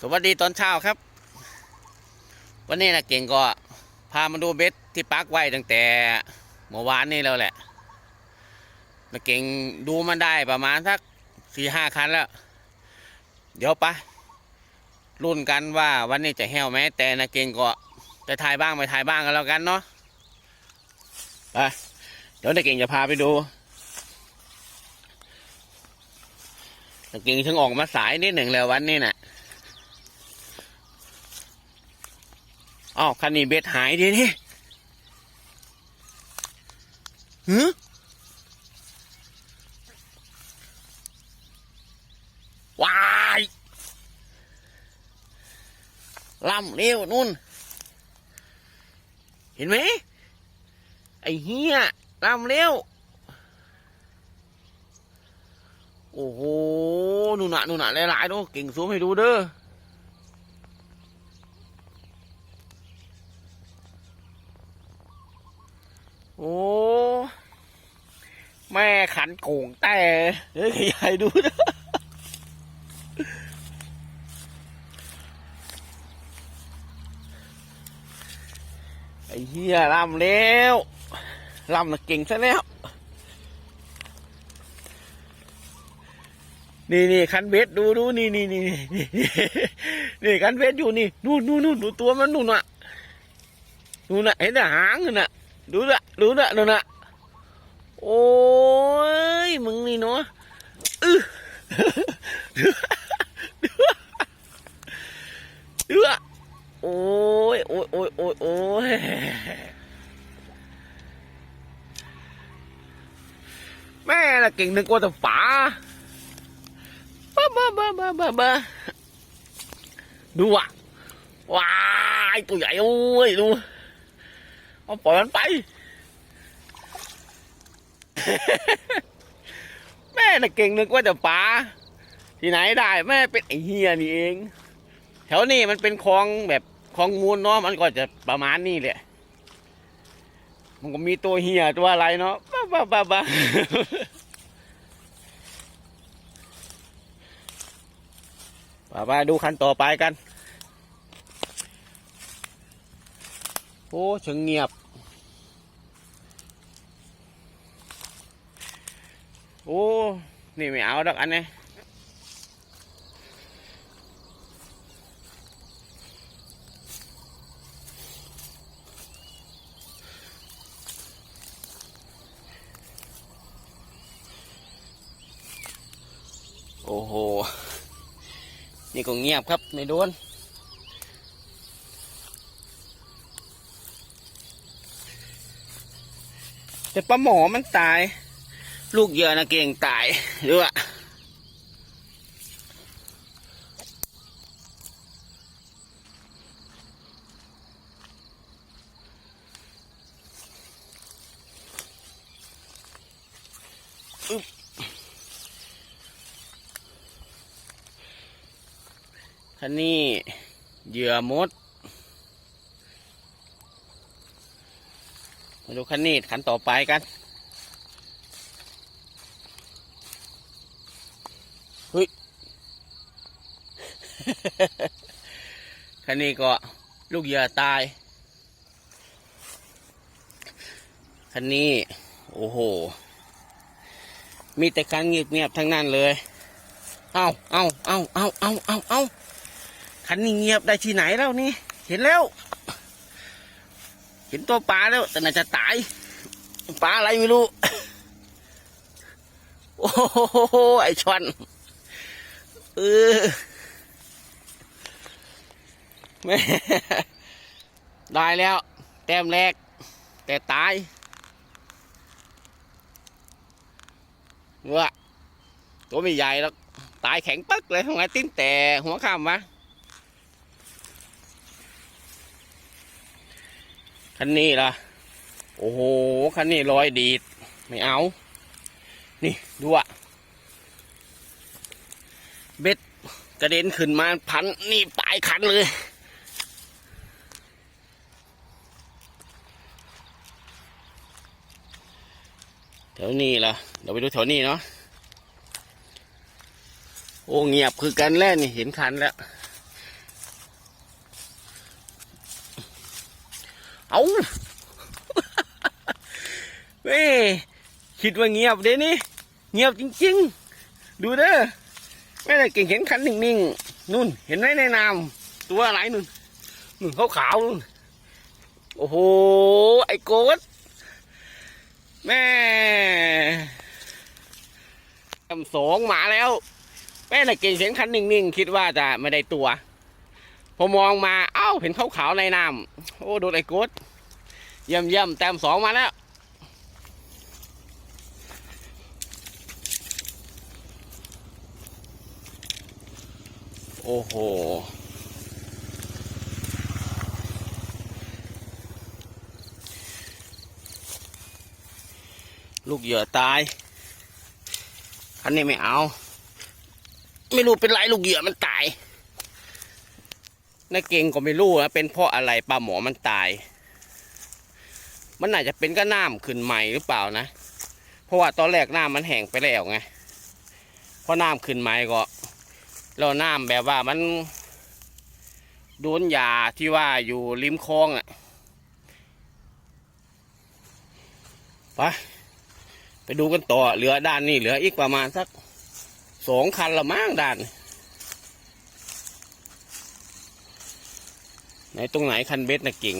สวัสดีตอนเช้าครับ วันนี้นะเก่งก็พามาดูเบ็ดที่ปักไว้ตั้งแต่เมื่อวานนี้แล้วแหละนะเก่งดูมันได้ประมาณสักสี่ห้าคันแล้ว เดี๋ยวไปรุ่นกันว่าวันนี้จะแห้วไหมแต่นะเก่งก็จะถ่ายบ้างไม่ถ่ายบ้างกันแล้วกันเนาะไปเดี๋ยวนะเก่งจะพาไปดูนะเก่งถึงออกมาสายนิดหนึ่งแล้ววันนี้น่ะ อ้าวคันนี้เบ็ดหายดีนี่หือวายลำเร็วนุ่น เห็นไหมไอ้เฮียลำเร็ว โอ้โหนู่นน่ะนู่นน่ะหลายๆดูเก่งซูมให้ดูเด้อ แม่ขั นโก่งแต่เฮ้ยใหญ่ดูนะไอ้เหี้ยล่ำแล้วล่ำนะเก่งซะแล้ว นี่นี่คันเบ็ดดูดูนี่นี่นี่นี่คันเบ็ดอยู่นี่นู่นนู่นนู่นดูตัวมันนู่นน่ะนู่นน่ะเห็นแต่หางนู่นน่ะดูละดูละดูละ โอ้ย มึงนี่เนาะอือดูดูละโอ้ยโอ้ยโอ้ยโอ้ยโอ้ยแม่ละเก่งนึกว่าแต่ป๋าบ้าบ้าบ้าบ้าบ้าบ้าดูอะว้ายตัวใหญ่โอ้ยดูเอาปล่อยมันไป แม่น่ะเก่งนึกว่าจะปลาที่ไหนได้ แม่เป็นไอเฮียนี่เอง แถวนี้มันเป็นคลองแบบคลองมูลเนาะมันก็จะประมาณนี้แหละ มันก็มีตัวเฮียตัวอะไรเนาะบ้าบ้าบ้าบ้าป้าป้าดูคันต่อไปกัน โอ้เชิงเงียบ โอ้ นี่ไม่เอาดอกอันนี้โอ้โห นี่ก็เงียบครับ ไม่โดน แต่ปลาหมอมันตาย ลูกเหยื่อนะเก่งตายหรือว่าอึ๊บคันนี้เหยื่อมดมาดูคันนี้คันต่อไปกัน เฮ้ยคันนี้ก็ลูกเหยื่อตาย คันนี้ โอ้โห มีแต่การเงียบๆทั้งนั้นเลย เอาเอาเอาเอาเอาเอาเอาคันนี้เงียบได้ที่ไหนแล้วนี่ เห็นแล้ว เห็นตัวปลาแล้ว แต่น่าจะตาย ปลาอะไรไม่รู้ โอ้โห ไอชอน เออแม่ได้แล้ว แต้มแรก แต่ตายว่าตัวไม่ใหญ่แล้ว ตายแข็งปึ๊กเลยทำไมติ้นแต่หัวข้ามวะคันนี้ล่ะ โอ้โห คันนี้รอยดีด ไม่เอา นี่ ดูอะ กระเด็นขึ้นมาพันนี่ตายคันเลย แถวนี้ล่ะเดี๋ยวไปดูแถวนี้เนาะโอ้เงียบคือกันแล้นี่เห็นคันแล้ว เอาเว้คิดว่าเงียบเด้นี่ เงียบจริง ๆ ดูเด้อ แม่น่ะเก่งเห็นคันนิ่งๆนู่น เห็นไหมในน้ำตัวอะไรนู่นนู่นขาวๆนู่นโอ้โห ไอ้โกดแม่คำสองมาแล้ว แม่น่ะเก่งเสียงคันนิ่งๆ คิดว่าจะไม่ได้ตัว พอมองมา เอ้า เห็นขาวๆในน้ำโอ้ โดนไอ้โกดเยี่ยมเยี่ยมแต้มสองมาแล้ว โอ้โห ลูกเหยื่อตาย อันนี้ไม่เอา ไม่รู้เป็นไรลูกเหยื่อมันตายน่าเก่งก็ไม่รู้นะเป็นเพราะอะไรปลาหมอมันตาย มันอาจจะเป็นก็น้ำขึ้นใหม่หรือเปล่านะ เพราะว่าตอนแรกน้ำมันแห้งไปแล้วไงพอน้ำขึ้นใหม่ก็ แล้วน้ำแบบว่ามันโดนยาที่ว่าอยู่ริมคลองอะไปไปดูกันต่อเหลือด้านนี้เหลืออีกประมาณสักสองคันละมั้งด้าน ไหนตรงไหนคันเบ็ดนะเก่ง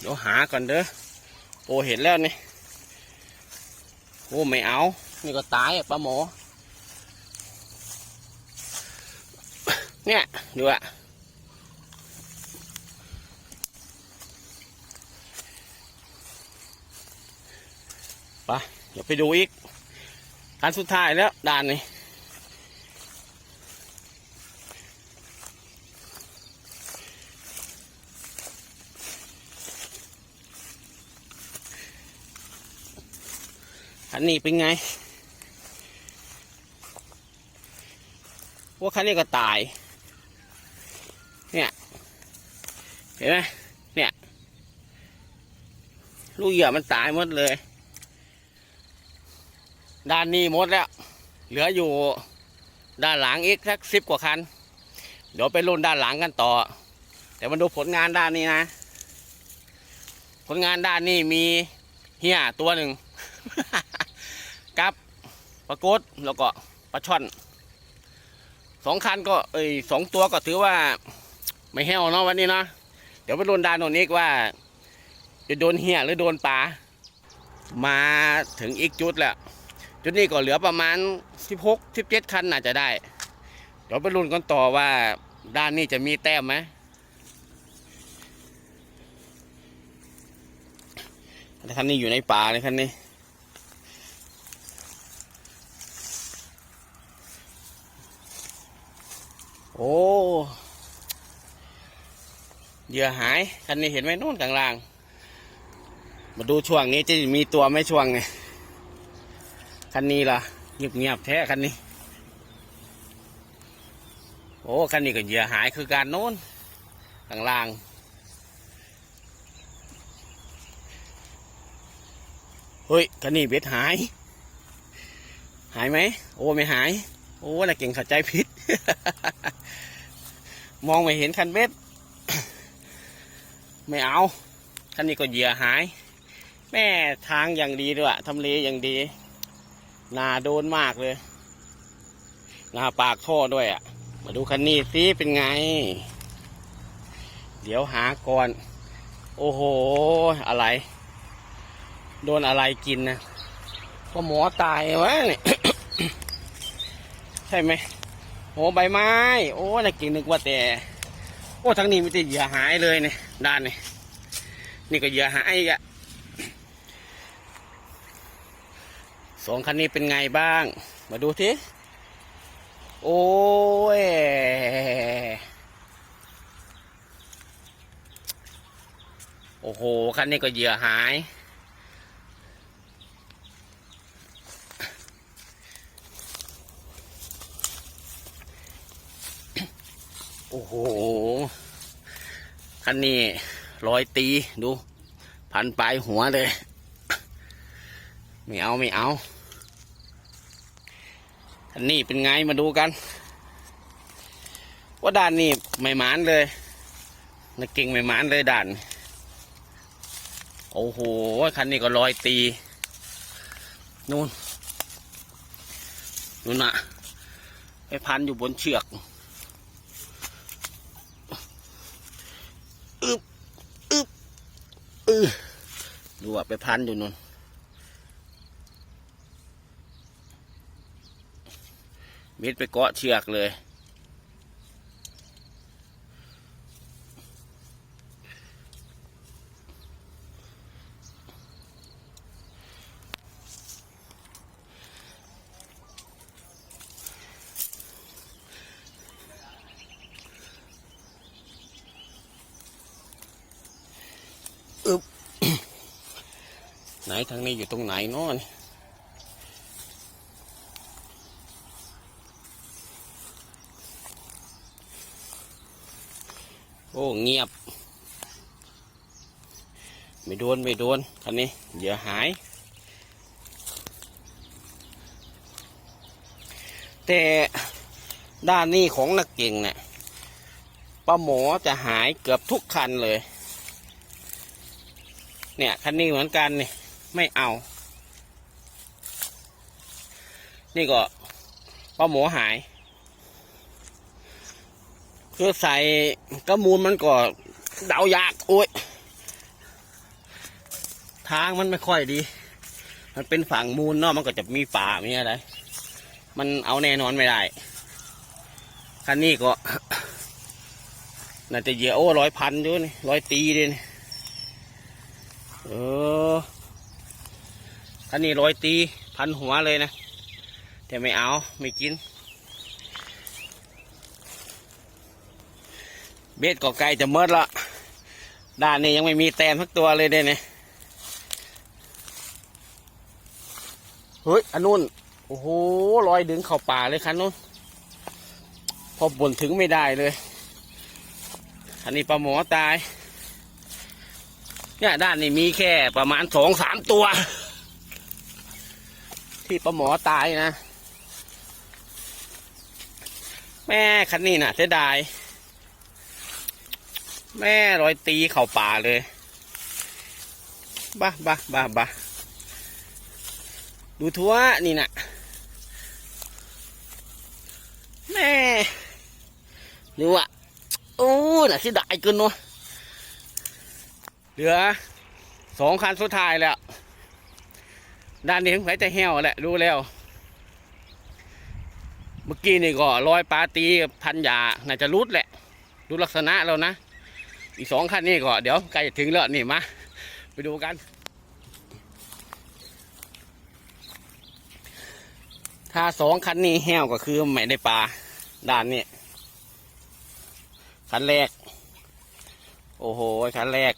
เดี๋ยวหาก่อนเด้อโอเห็นแล้วนี่ โอ้ ไม่เอา นี่ก็ตายอะปลาหมอ เนี่ย ดูอะไปเดี๋ยวไปดูอีกอันสุดท้ายแล้วด่านนี้ นนี้เป็นไงว่าคันนี้ก็ตาย เนี่ย เห็นไหมเนี่ย ลูกเหยื่อมันตายหมดเลย ด้านนี้หมดแล้ว เหลืออยู่ด้านหลังอีกสักสิบกว่าคัน เดี๋ยวไปรุ่นด้านหลังกันต่อ แต่มาดูผลงานด้านนี้นะ ผลงานด้านนี้มีเฮียตัวหนึ่ง ปลากดแล้วก็ปลาช่อนสองคันก็เอ้ยสองตัวก็ถือว่าไม่แห้วเนาะวันนี้เนาะเดี๋ยวไปรุ่นด้านโน้นอีกว่า จะโดนเฮียหรือโดนปลามาถึงอีกจุดแล้ว จุดนี้ก็เหลือประมาณ 16 17 คันน่าจะได้ เดี๋ยวไปลุ้นกันต่อว่าด้านนี้จะมีแต้มไหมคันนี้อยู่ในป่าเลยคันนี้ โอ้เหยื่อหายคันนี้เห็นไหมนู่นกลางล่าง มาดูช่วงนี้จะมีตัวไม่ช่วงไงคันนี้ล่ะเงียบเงียบๆแท้คันนี้ โอ้คันนี้ก็เหยื่อหายคือการโน้นข้างล่างเฮ้ยคันนี้เบ็ดหาย หายไหมโอ้ไม่หาย โอ้น่ะเก่งข้าใจผิด มองไม่เห็นคันเบ็ด ไม่เอาคันนี้ก็เหยื่อหาย แม่ทางอย่างดีด้วยทำเลอย่างดี นาโดนมากเลยนาปากท่อด้วยอะ มาดูคันนี้สิเป็นไง เดี๋ยวหาก่อน โอ้โห อะไร โดนอะไรกินนะก็หมอตายวะเนี่ยใช่ไหม โอ้ใบไม้ โอ้น่ากินนึกว่าแต่ โอ้ทั้งนี้มีแต่เหยื่อหายเลยเนี่ยด้านนี้นี่ก็เหยื่อหายอีกอะสองคันนี้เป็นไงบ้าง มาดูทีโอ้ยโอ้โห คันนี้ก็เหยื่อหาย โอ้โห คันนี้ร้อยตีดู พันปลายหัวเลย ไม่เอาไม่เอา อันนี้เป็นไงมาดูกัน ว่าด่านนี่ไม่หมานเลยนักเก่งไม่หมานเลยด่าน โอ้โหคันนี้ก็ลอยตี นู่นนู่นน่ะไปพันอยู่บนเชือกอึบอึบอึบ ดูว่าไปพันอยู่นู่นมิดไปเกาะเชือกเลย อึบ ไหนทางนี้อยู่ตรงไห นเนโอ้เงียบ ไม่โดน ไม่โดนคันนี้เดี๋ยวหาย แต่ด้านนี้ของนักเก่งเนี่ยป้าหมอจะหายเกือบทุกคันเลย เนี่ย คันนี้เหมือนกันนี่ไม่เอา นี่ก็ป้าหมอหาย คือใส่กระมูลมันก็เดายาก โอ้ย ทางมันไม่ค่อยดี มันเป็นฝั่งมูลเนาะมันก็จะมีป่ามีอะไร มันเอาแน่นอนไม่ได้คันนี้ก็ น่าจะเหยียโอ้ร้อยพันอยู่นี่ร้อยตีดินี่เออคันนี้ร้อยตีพันหัวเลยนะ แต่ไม่เอาไม่กิน เบ็ดก็ไกลจะเมิดละด้านนี้ยังไม่มีแต้มทักตัวเลยเด้เนี่ยเฮ้ยอันนู้นโอ้โหลอยดึงเข้าป่าเลยคันนู้นพอบ่นถึงไม่ได้เลย อันนี้ปลาหมอตายเนี่ยด้านนี้มีแค่ประมาณสองสามตัว ที่ปลาหมอตายนะ แม่คันนี้น่ะเสียดาย แม่รอยตีเข่าป่าเลยบ้าบ้าบ้าบ้าดูทัวนี่น่ะ แม่ดูอะโอ้น่ะเสียดายเกินเนาะเหลือสองคันสุดท้ายแล้ว ด้านนี้ผมใส่แต่แห้วแหละรู้แล้ว มื่อกี้นี่ก็ลอยปลาตีพันยาน่าจะรุดแหละดูลักษณะแล้วนะ อีกสองคันนี่ก็เดี๋ยวใกล้จะถึงแล้วนี่มาไปดูกัน ถ้าสองคันนี้แห้วก็คือไม่ได้ปลาด้านนี้คันแรก โอ้โหคันแรก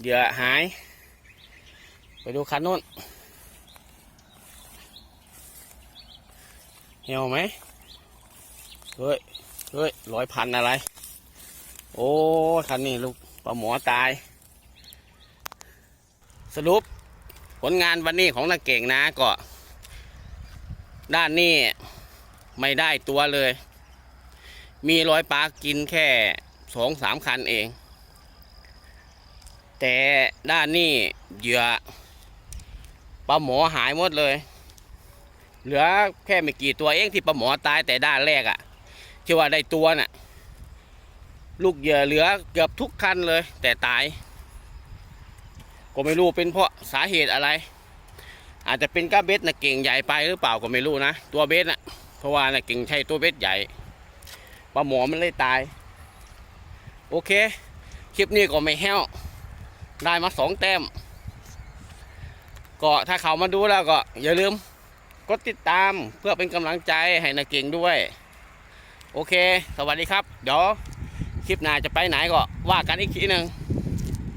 เหยื่อหาย ไปดูคันนู้น เหี่ยวไหมเฮ้ยเฮ้ยร้อยพันอะไร โอ้คันนี้ลูกปลาหมอตาย สรุปผลงานวันนี้ของนักเก่งนะก็ ด้านนี้ไม่ได้ตัวเลย มีร้อยปลากินแค่สองสามคันเอง แต่ด้านนี้เหยื่อปลาหมอหายหมดเลย เหลือแค่ไม่กี่ตัวเองที่ปลาหมอตายแต่ด้านแรกอะ่ะที่ว่าได้ตัวน่ะ ลูกเหยื่อเหลือเกือบทุกคันเลย แต่ตาย ก็ไม่รู้เป็นเพราะสาเหตุอะไร อาจจะเป็นก้าเบ็ดนะเก่งใหญ่ไปหรือเปล่าก็ไม่รู้นะ ตัวเบ็ดนะเพราะว่านะเก่งใช่ตัวเบ็ดใหญ่ปลาหมอมันเลยตาย โอเค คลิปนี้ก็ไม่แห้ว ได้มาสองแต้มก็ถ้าเขามาดูแล้วก็อย่าลืม กดติดตามเพื่อเป็นกำลังใจให้นาเก่งด้วย โอเค สวัสดีครับ เดี๋ยวคลิปหน้าจะไปไหนก็ว่ากันอีกทีหนึ่ง